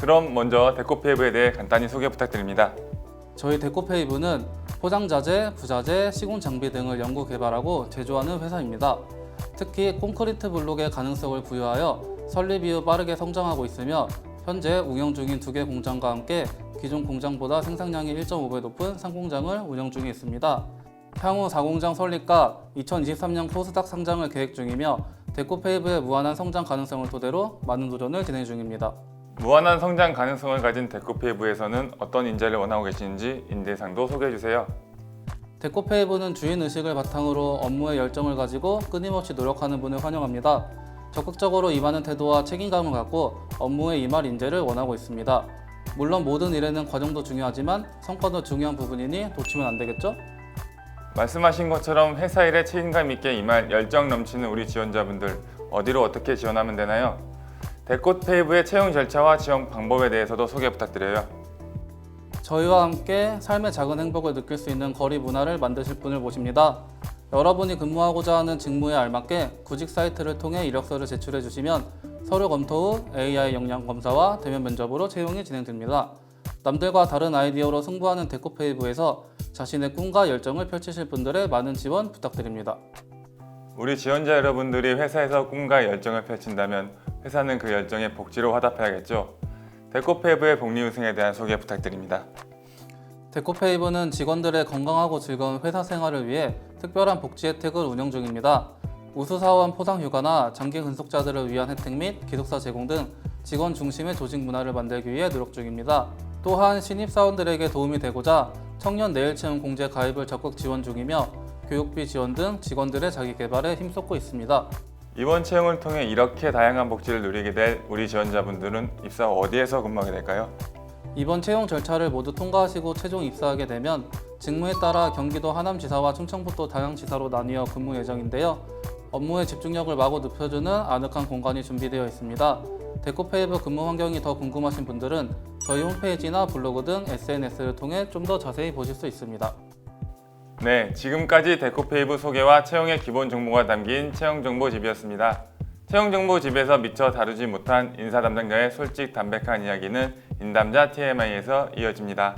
그럼 먼저 데코페이브에 대해 간단히 소개 부탁드립니다. 저희 데코페이브는 포장자재, 부자재, 시공 장비 등을 연구 개발하고 제조하는 회사입니다. 특히 콘크리트 블록의 가능성을 부여하여 설립 이후 빠르게 성장하고 있으며 현재 운영 중인 두 개 공장과 함께 기존 공장보다 생산량이 1.5배 높은 상공장을 운영 중에 있습니다. 향후 4공장 설립과 2023년 코스닥 상장을 계획 중이며 데코페이브의 무한한 성장 가능성을 토대로 많은 도전을 진행 중입니다. 무한한 성장 가능성을 가진 데코페이브에서는 어떤 인재를 원하고 계시는지 인재상도 소개해 주세요. 데코페이브는 주인 의식을 바탕으로 업무에 열정을 가지고 끊임없이 노력하는 분을 환영합니다. 적극적으로 임하는 태도와 책임감을 갖고 업무에 임할 인재를 원하고 있습니다. 물론 모든 일에는 과정도 중요하지만 성과도 중요한 부분이니 놓치면 안 되겠죠? 말씀하신 것처럼 회사 일에 책임감 있게 임할 열정 넘치는 우리 지원자분들 어디로 어떻게 지원하면 되나요? 데코페이브의 채용 절차와 지원 방법에 대해서도 소개 부탁드려요. 저희와 함께 삶의 작은 행복을 느낄 수 있는 거리 문화를 만드실 분을 모십니다. 여러분이 근무하고자 하는 직무에 알맞게 구직 사이트를 통해 이력서를 제출해 주시면 서류 검토 후 AI 역량 검사와 대면 면접으로 채용이 진행됩니다. 남들과 다른 아이디어로 승부하는 데코페이브에서 자신의 꿈과 열정을 펼치실 분들의 많은 지원 부탁드립니다. 우리 지원자 여러분들이 회사에서 꿈과 열정을 펼친다면 회사는 그 열정에 복지로 화답해야겠죠. 데코페이브의 복리 우승에 대한 소개 부탁드립니다. 데코페이브는 직원들의 건강하고 즐거운 회사 생활을 위해 특별한 복지 혜택을 운영 중입니다. 우수사원 포상 휴가나 장기 근속자들을 위한 혜택 및 기숙사 제공 등 직원 중심의 조직 문화를 만들기 위해 노력 중입니다. 또한 신입사원들에게 도움이 되고자 청년 내일 채용 공제 가입을 적극 지원 중이며 교육비 지원 등 직원들의 자기 개발에 힘쏟고 있습니다. 이번 채용을 통해 이렇게 다양한 복지를 누리게 될 우리 지원자분들은 입사 후 어디에서 근무하게 될까요? 이번 채용 절차를 모두 통과하시고 최종 입사하게 되면 직무에 따라 경기도 하남지사와 충청북도 다양지사로 나뉘어 근무 예정인데요. 업무의 집중력을 마구 높여주는 아늑한 공간이 준비되어 있습니다. 데코페이브 근무 환경이 더 궁금하신 분들은 저희 홈페이지나 블로그 등 SNS를 통해 좀 더 자세히 보실 수 있습니다. 네, 지금까지 데코페이브 소개와 채용의 기본 정보가 담긴 채용 정보 집이었습니다. 채용 정보 집에서 미처 다루지 못한 인사 담당자의 솔직 담백한 이야기는 인담자 TMI에서 이어집니다.